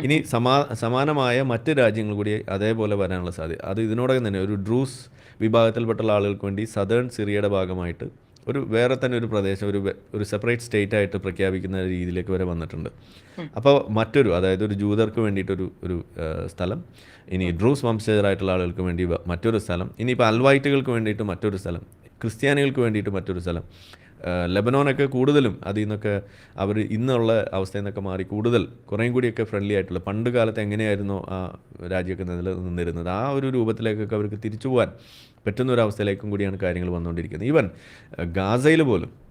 ഇനി സമാ സമാനമായ മറ്റ് രാജ്യങ്ങൾ കൂടി അതേപോലെ വരാനുള്ള സാധ്യത. അത് ഇതിനോടകം തന്നെ ഒരു ഡ്രൂസ് വിഭാഗത്തിൽപ്പെട്ടുള്ള ആളുകൾക്ക് വേണ്ടി സദേൺ സിറിയയുടെ ഭാഗമായിട്ട് ഒരു വേറെ തന്നെ ഒരു പ്രദേശം ഒരു ഒരു സെപ്പറേറ്റ് സ്റ്റേറ്റ് ആയിട്ട് പ്രഖ്യാപിക്കുന്ന രീതിയിലേക്ക് വരെ വന്നിട്ടുണ്ട്. അപ്പോൾ മറ്റൊരു അതായത് ഒരു ജൂതർക്ക് വേണ്ടിയിട്ടൊരു ഒരു സ്ഥലം ഇനി ഡ്രൂസ് വംശജരായിട്ടുള്ള ആളുകൾക്ക് വേണ്ടി മറ്റൊരു സ്ഥലം ഇനിയിപ്പോൾ അൽവൈറ്റുകൾക്ക് വേണ്ടിയിട്ട് മറ്റൊരു സ്ഥലം ക്രിസ്ത്യാനികൾക്ക് വേണ്ടിയിട്ട് മറ്റൊരു സ്ഥലം. ലെബനോനൊക്കെ കൂടുതലും അതിൽ നിന്നൊക്കെ അവർ ഇന്നുള്ള അവസ്ഥയിൽ നിന്നൊക്കെ മാറി കൂടുതൽ കുറേയും കൂടിയൊക്കെ ഫ്രണ്ട്ലി ആയിട്ടുള്ള പണ്ട് കാലത്ത് എങ്ങനെയായിരുന്നോ ആ രാജ്യമൊക്കെ നില നിന്നിരുന്നത്? ആ ഒരു രൂപത്തിലേക്കൊക്കെ അവർക്ക് തിരിച്ചു പോകാൻ പറ്റുന്ന ഒരു അവസ്ഥയിലേക്കും കൂടിയാണ് കാര്യങ്ങൾ വന്നുകൊണ്ടിരിക്കുന്നത്. ഈവൻ ഗാസയിൽ പോലും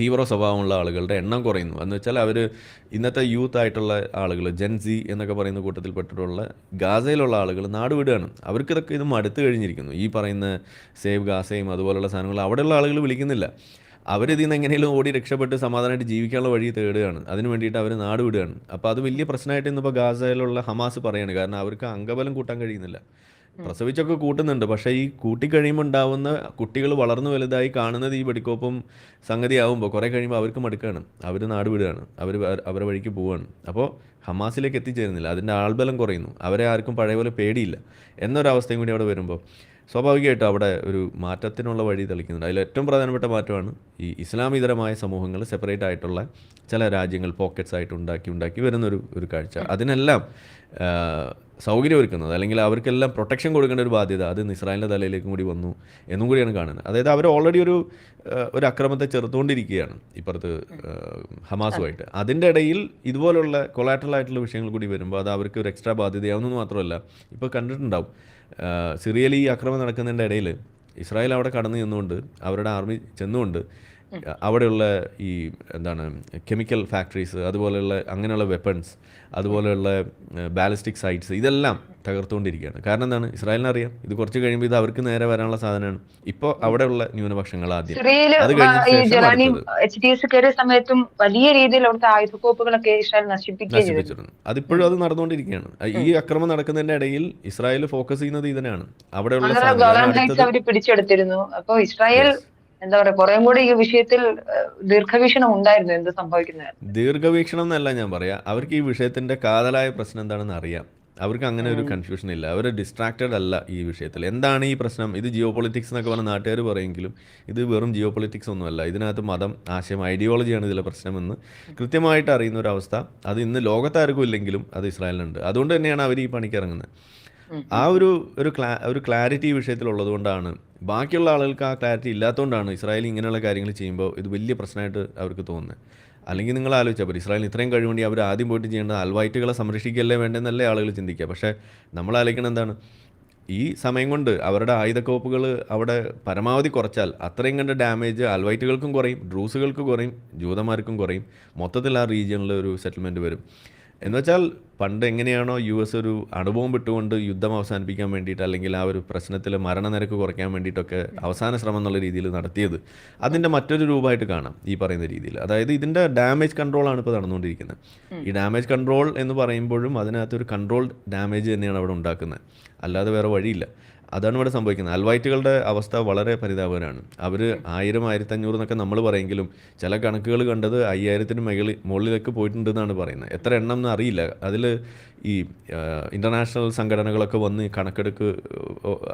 തീവ്ര സ്വഭാവമുള്ള ആളുകളുടെ എണ്ണം കുറയുന്നു. എന്ന് വെച്ചാൽ അവർ ഇന്നത്തെ യൂത്ത് ആയിട്ടുള്ള ആളുകൾ ജെൻസി എന്നൊക്കെ പറയുന്ന കൂട്ടത്തിൽപ്പെട്ടിട്ടുള്ള ഗാസയിലുള്ള ആളുകൾ നാട് വിടുകയാണ്. അവർക്ക് ഇതൊക്കെ ഇത് മടുത്തു കഴിഞ്ഞിരിക്കുന്നു. ഈ പറയുന്ന സേവ് ഗാസയും അതുപോലുള്ള സാധനങ്ങൾ അവിടെയുള്ള ആളുകൾ വിളിക്കുന്നില്ല. അവരിതിൽ നിന്ന് എങ്ങനെയും ഓടി രക്ഷപ്പെട്ട് സമാധാനമായിട്ട് ജീവിക്കാനുള്ള വഴി തേടുകയാണ്. അതിന് വേണ്ടിയിട്ട് അവർ നാട് വിടുകയാണ്. അപ്പോൾ അത് വലിയ പ്രശ്നമായിട്ട് ഇന്നിപ്പോൾ ഗാസയിലുള്ള ഹമാസ് പറയാണ്. കാരണം അവർക്ക് അംഗബലം കൂട്ടാൻ കഴിയുന്നില്ല. പ്രസവിച്ചൊക്കെ കൂട്ടുന്നുണ്ട്. പക്ഷേ ഈ കൂട്ടിക്കഴിയുമ്പോൾ ഉണ്ടാവുന്ന കുട്ടികൾ വളർന്നു വലുതായി കാണുന്നത് ഈ വെടിക്കോപ്പും സംഗതിയാവുമ്പോൾ കുറേ കഴിയുമ്പോൾ അവർക്ക് മടുക്കുകയാണ് അവർ നാട് വിടുകയാണ്. അവർ അവരുടെ വഴിക്ക് പോവുകയാണ്. അപ്പോൾ ഹമാസിലേക്ക് എത്തിച്ചേരുന്നില്ല. അതിന്റെ ആൾബലം കുറയുന്നു. അവരെ ആർക്കും പഴയ പോലെ പേടിയില്ല. എന്നൊരവസ്ഥയും കൂടി അവിടെ വരുമ്പോൾ സ്വാഭാവികമായിട്ടും അവിടെ ഒരു മാറ്റത്തിനുള്ള വഴി തെളിക്കുന്നുണ്ട്. അതിൽ ഏറ്റവും പ്രധാനപ്പെട്ട മാറ്റമാണ് ഈ ഇസ്ലാമിതരമായ സമൂഹങ്ങൾ സെപ്പറേറ്റ് ആയിട്ടുള്ള ചില രാജ്യങ്ങൾ പോക്കറ്റ്സ് ആയിട്ട് ഉണ്ടാക്കി ഉണ്ടാക്കി വരുന്നൊരു ഒരു കാഴ്ച. അതിനെല്ലാം സൗകര്യമൊരുക്കുന്നത്. അല്ലെങ്കിൽ അവർക്കെല്ലാം പ്രൊട്ടക്ഷൻ കൊടുക്കേണ്ട ഒരു ബാധ്യത അത് ഇസ്രായേലിന്റെ തലയിലേക്കും കൂടി വന്നു എന്നും കൂടിയാണ് കാണുന്നത്. അതായത് അവർ ഓൾറെഡി ഒരു ഒരു അക്രമത്തെ ചെറുത്തുകൊണ്ടിരിക്കുകയാണ് ഇപ്പുറത്ത് ഹമാസുമായിട്ട്. അതിന്റെ ഇടയിൽ ഇതുപോലുള്ള കൊളാറ്ററൽ ആയിട്ടുള്ള വിഷയങ്ങൾ കൂടി വരുമ്പോൾ അത് അവർക്ക് ഒരു എക്സ്ട്രാ ബാധ്യതയാവുന്നത് മാത്രമല്ല ഇപ്പോൾ കണ്ടിട്ടുണ്ടാവും. സിറിയയിൽ ഈ അക്രമം നടക്കുന്നതിന്റെ ഇടയിൽ ഇസ്രായേൽ അവിടെ കടന്നു ചെന്നുകൊണ്ട് അവരുടെ ആർമി ചെന്നുകൊണ്ട് അവിടെയുള്ള ഈ എന്താണ് കെമിക്കൽ ഫാക്ടറീസ് അതുപോലെയുള്ള അങ്ങനെയുള്ള വെപ്പൺസ് അതുപോലെയുള്ള ബാലിസ്റ്റിക് സൈറ്റ്സ് ഇതെല്ലാം തകർത്തുകൊണ്ടിരിക്കുകയാണ്. കാരണം എന്താണ്? ഇസ്രായേലിന് അറിയാം. ഇത് കുറച്ച് കഴിയുമ്പോൾ ഇത് അവർക്ക് നേരെ വരാനുള്ള സാധനമാണ്. ഇപ്പോൾ അവിടെയുള്ള ന്യൂനപക്ഷങ്ങൾ ആദ്യം. അത് കഴിഞ്ഞ സമയത്തും വലിയ രീതിയിൽ അവിടുത്തെ ആയുധക്കോപ്പുകളൊക്കെ ഇസ്രായേൽ നശിപ്പിക്കുകയും ചെയ്തു. നശിപ്പിച്ചിരുന്നു. അതിപ്പോഴും അത് നടന്നുകൊണ്ടിരിക്കുകയാണ്. ഈ അക്രമം നടക്കുന്നതിന്റെ ഇടയിൽ ഇസ്രായേൽ ഫോക്കസ് ചെയ്യുന്നത് ഇതിനാണ് അവിടെയുള്ള പിടിച്ചെടുത്തിരുന്നു. അപ്പൊ ഇസ്രായേൽ എന്താ പറയാ കുറേ കൂടി ഈ വിഷയത്തിൽ ദീർഘവീക്ഷണം ഉണ്ടായിരുന്നു എന്ത് സംഭവിക്കുന്നത് ദീർഘവീക്ഷണം എന്നല്ല ഞാൻ പറയാ അവർക്ക് ഈ വിഷയത്തിന്റെ കാതലായ പ്രശ്നം എന്താണെന്ന് അറിയാം. അവർക്ക് അങ്ങനെ ഒരു കൺഫ്യൂഷൻ ഇല്ല. അവർ ഡിസ്ട്രാക്റ്റഡ് അല്ല ഈ വിഷയത്തിൽ. എന്താണ് ഈ പ്രശ്നം? ഇത് ജിയോ പൊളിറ്റിക്സ് എന്നൊക്കെ പറഞ്ഞ നാട്ടുകാർ പറയെങ്കിലും ഇത് വെറും ജിയോ പൊളിറ്റിക്സ് ഒന്നുമല്ല ഇതിനകത്ത് മതം ആശയം ഐഡിയോളജിയാണ് ഇതിലെ പ്രശ്നമെന്ന് കൃത്യമായിട്ട് അറിയുന്ന ഒരു അവസ്ഥ. അത് ഇന്ന് ലോകത്താർക്കും ഇല്ലെങ്കിലും അത് ഇസ്രായേലിനുണ്ട്. അതുകൊണ്ട് തന്നെയാണ് അവർ ഈ പണിക്ക് ഇറങ്ങുന്നത്. ആ ഒരു ഒരു ക്ലാ ഒരു ക്ലാരിറ്റി വിഷയത്തിലുള്ളത് കൊണ്ടാണ് ബാക്കിയുള്ള ആളുകൾക്ക് ആ ക്ലാരിറ്റി ഇല്ലാത്തതുകൊണ്ടാണ് ഇസ്രായേൽ ഇങ്ങനെയുള്ള കാര്യങ്ങൾ ചെയ്യുമ്പോൾ ഇത് വലിയ പ്രശ്നമായിട്ട് അവർക്ക് തോന്നുന്നത് അല്ലെങ്കിൽ നിങ്ങൾ ആലോചിച്ചാൽ പോലും ഇസ്രായേൽ ഇത്രയും കഴിവുണ്ടി അവർ ആദ്യം പോയിട്ട് ചെയ്യേണ്ടത് അൽവൈറ്റുകളെ സംരക്ഷിക്കുകയല്ലേ വേണ്ടെന്നല്ലേ ആളുകൾ ചിന്തിക്കുക പക്ഷേ നമ്മൾ ആലോചിക്കണം എന്താണ്? ഈ സമയം കൊണ്ട് അവരുടെ ആയുധക്കോപ്പുകൾ അവിടെ പരമാവധി കുറച്ചാൽ അത്രയും കണ്ട ഡാമേജ് അൽവൈറ്റുകൾക്കും കുറയും ഡ്രൂസുകൾക്ക് കുറയും ജൂതന്മാർക്കും കുറയും. മൊത്തത്തിൽ ആ റീജിയണിൽ ഒരു സെറ്റിൽമെന്റ് വരും. എന്ന് വെച്ചാൽ പണ്ട് എങ്ങനെയാണോ യു എസ് ഒരു അണുബോംബ് ഇട്ടുകൊണ്ട് യുദ്ധം അവസാനിപ്പിക്കാൻ വേണ്ടിയിട്ട് അല്ലെങ്കിൽ ആ ഒരു പ്രശ്നത്തിൽ മരണനിരക്ക് കുറയ്ക്കാൻ വേണ്ടിയിട്ടൊക്കെ അവസാന ശ്രമം എന്നുള്ള രീതിയിൽ നടത്തിയത്. അതിന്റെ മറ്റൊരു രൂപമായിട്ട് കാണാം ഈ പറയുന്ന രീതിയിൽ. അതായത് ഇതിന്റെ ഡാമേജ് കൺട്രോളാണ് ഇപ്പോൾ നടന്നുകൊണ്ടിരിക്കുന്നത്. ഈ ഡാമേജ് കൺട്രോൾ എന്ന് പറയുമ്പോഴും അതിനകത്തൊരു കൺട്രോൾ ഡാമേജ് തന്നെയാണ് അവിടെ ഉണ്ടാക്കുന്നത്. അല്ലാതെ വേറെ വഴിയില്ല. അതാണ് ഇവിടെ സംഭവിക്കുന്നത്. അൽവൈറ്റുകളുടെ അവസ്ഥ വളരെ പരിതാപകരമാണ്. അവർ ആയിരം ആയിരത്തഞ്ഞൂറ് എന്നൊക്കെ നമ്മൾ പറയെങ്കിലും ചില കണക്കുകൾ കണ്ടത് അയ്യായിരത്തിന് മുകളിൽ മുകളിലേക്ക് പോയിട്ടുണ്ടെന്നാണ് പറയുന്നത്. എത്ര എണ്ണം എന്ന് അറിയില്ല. അതിൽ ഈ ഇന്റർനാഷണൽ സംഘടനകളൊക്കെ വന്ന് കണക്കെടുക്ക്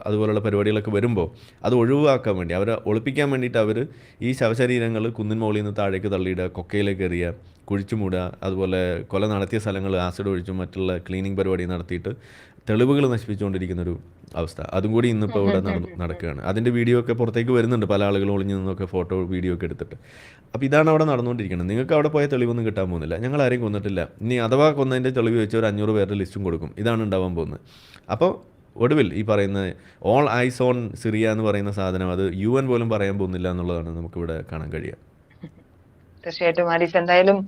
അതുപോലുള്ള പരിപാടികളൊക്കെ വരുമ്പോൾ അത് ഒഴിവാക്കാൻ വേണ്ടി അവരെ ഒളിപ്പിക്കാൻ വേണ്ടിയിട്ട് അവർ ഈ ശവശരീരങ്ങൾ കുന്നിൻ മുകളിൽ നിന്ന് താഴേക്ക് തള്ളിയിടുക കൊക്കയിലേക്ക് എറിയുക കുഴിച്ചു മൂടുക അതുപോലെ കൊല നടത്തിയ സ്ഥലങ്ങൾ ആസിഡ് ഒഴിച്ചും മറ്റുള്ള ക്ലീനിങ് പരിപാടി നടത്തിയിട്ട് തെളിവുകൾ നശിപ്പിച്ചുകൊണ്ടിരിക്കുന്ന ഒരു അവസ്ഥ. അതും കൂടി ഇന്നിപ്പോൾ ഇവിടെ നടന്നു നടക്കുകയാണ്. അതിന്റെ വീഡിയോ ഒക്കെ പുറത്തേക്ക് വരുന്നുണ്ട്. പല ആളുകൾ ഒളിഞ്ഞു നിന്നൊക്കെ ഫോട്ടോ വീഡിയോ ഒക്കെ എടുത്തിട്ട്. അപ്പോൾ ഇതാണ് അവിടെ നടന്നുകൊണ്ടിരിക്കുന്നത്. നിങ്ങൾക്ക് അവിടെ പോയ തെളിവൊന്നും കിട്ടാൻ പോകുന്നില്ല. ഞങ്ങൾ ആരെയും കൊന്നിട്ടില്ല. ഇനി അഥവാ കൊന്നതിന്റെ തെളിവ് വെച്ച് ഒരു അഞ്ഞൂറ് പേരുടെ ലിസ്റ്റും കൊടുക്കും. ഇതാണ് ഉണ്ടാവാൻ പോകുന്നത്. അപ്പോൾ ഒടുവിൽ ഈ പറയുന്ന ഓൾ ഐസ് ഓൺ സിറിയ എന്ന് പറയുന്ന സാധനം അത് യു എൻ പോലും പറയാൻ പോകുന്നില്ല എന്നുള്ളതാണ് നമുക്കിവിടെ കാണാൻ കഴിയുക. തീർച്ചയായിട്ടും ആരിഫ് എന്തായാലും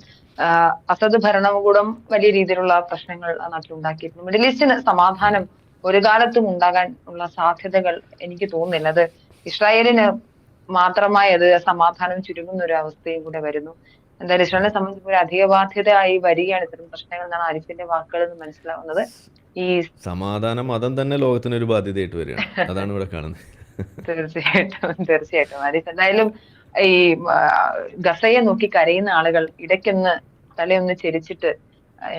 അസദ് ഭരണകൂടം വലിയ രീതിയിലുള്ള പ്രശ്നങ്ങൾ ആ നാട്ടിൽ ഉണ്ടാക്കിയിരുന്നു മിഡിൽ ഈസ്റ്റിന് സമാധാനം ഒരു കാലത്തും ഉണ്ടാകാൻ ഉള്ള സാധ്യതകൾ എനിക്ക് തോന്നുന്നില്ല. അത് ഇസ്രായേലിന് മാത്രമായി അത് സമാധാനം ചുരുങ്ങുന്ന ഒരു അവസ്ഥയും കൂടെ വരുന്നു. എന്തായാലും ഇസ്രായേലിനെ സംബന്ധിച്ച് ഒരു അധിക ബാധ്യതയായി വരികയാണ് ഇത്തരം പ്രശ്നങ്ങൾ എന്നാണ് ആരിഫിന്റെ വാക്കുകളിൽ എന്ന് മനസ്സിലാവുന്നത്. ഈ സമാധാനം മതം തന്നെ ലോകത്തിന് ഒരു ബാധ്യതയായിട്ട് വരികയാണ്. അതാണ് ഇവിടെ കാണുന്നത്. തീർച്ചയായിട്ടും തീർച്ചയായിട്ടും. ആരിഫ് എന്തായാലും ഈ ഗസയെ നോക്കി കരയുന്ന ആളുകൾ ഇടയ്ക്കൊന്ന് തലയൊന്ന് ചെരിച്ചിട്ട്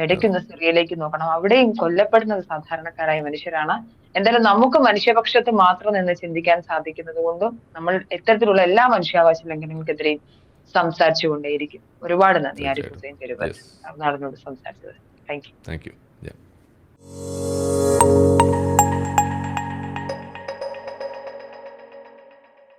ഇടയ്ക്കൊന്ന് സിറിയയിലേക്ക് നോക്കണം. അവിടെയും കൊല്ലപ്പെടുന്നത് സാധാരണക്കാരായ മനുഷ്യരാണ്. എന്തായാലും നമുക്ക് മനുഷ്യപക്ഷത്ത് മാത്രം നിന്ന് ചിന്തിക്കാൻ സാധിക്കുന്നത് കൊണ്ടും നമ്മൾ ഇത്തരത്തിലുള്ള എല്ലാ മനുഷ്യാവകാശ ലംഘനങ്ങൾക്കെതിരെയും സംസാരിച്ചുകൊണ്ടേയിരിക്കും. ഒരുപാട് നന്ദി ആരിഫ് ഹുസൈൻ Yes. നാടിനോട് സംസാരിച്ചത്. Thank you thank you